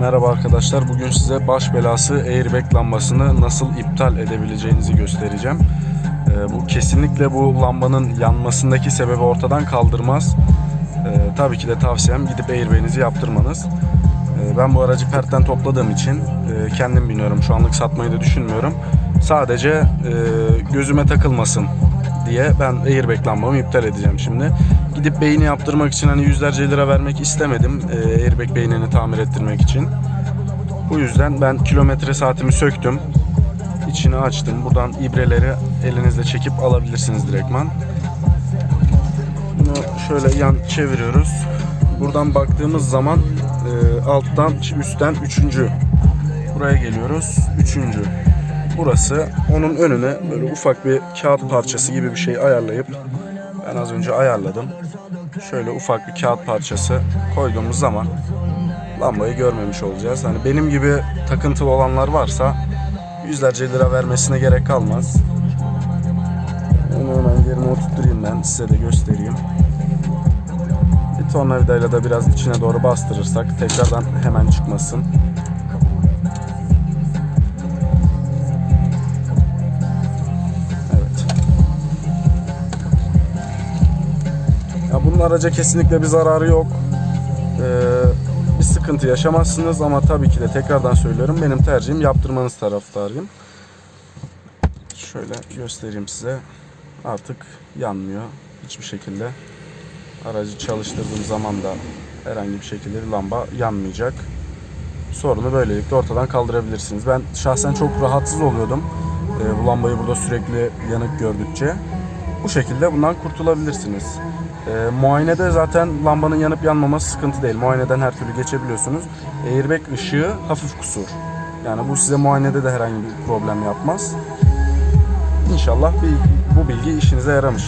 Merhaba arkadaşlar. Bugün size baş belası airbag lambasını nasıl iptal edebileceğinizi göstereceğim. Ee, bu kesinlikle bu lambanın yanmasındaki sebebi ortadan kaldırmaz. Ee, tabii ki de tavsiyem gidip airbag'inizi yaptırmanız. Ee, ben bu aracı Pert'ten topladığım için e, kendim biniyorum. Şu anlık satmayı da düşünmüyorum. Sadece e, gözüme takılmasın diye ben airbag lambamı iptal edeceğim şimdi. Gidip beyni yaptırmak için hani yüzlerce lira vermek istemedim. E, airbag beynini tamir ettirmek için. Bu yüzden ben kilometre saatimi söktüm. İçini açtım. Buradan ibreleri elinizle çekip alabilirsiniz direktman. Bunu şöyle yan çeviriyoruz. Buradan baktığımız zaman e, alttan üstten üçüncü. Buraya geliyoruz. Üçüncü. Burası onun önüne böyle ufak bir kağıt parçası gibi bir şey ayarlayıp ben az önce ayarladım. Şöyle ufak bir kağıt parçası koyduğumuz zaman lambayı görmemiş olacağız. Hani benim gibi takıntılı olanlar varsa yüzlerce lira vermesine gerek kalmaz. Onu hemen yerine oturtturayım ben size de göstereyim. Bir tornavidayla da biraz içine doğru bastırırsak tekrardan hemen çıkmasın. Araca kesinlikle bir zararı yok. Ee, bir sıkıntı yaşamazsınız ama tabii ki de tekrardan söylüyorum benim tercihim yaptırmanız taraftarıyım. Şöyle göstereyim size. Artık yanmıyor hiçbir şekilde. Aracı çalıştırdığım zaman da herhangi bir şekilde lamba yanmayacak. Sorunu böylelikle ortadan kaldırabilirsiniz. Ben şahsen çok rahatsız oluyordum. Ee, bu lambayı burada sürekli yanık gördükçe. Bu şekilde bundan kurtulabilirsiniz. Ee, muayenede zaten lambanın yanıp yanmaması sıkıntı değil. Muayeneden her türlü geçebiliyorsunuz. Airbag ışığı hafif kusur. Yani bu size muayenede de herhangi bir problem yapmaz. İnşallah bir, bu bilgi işinize yaramış.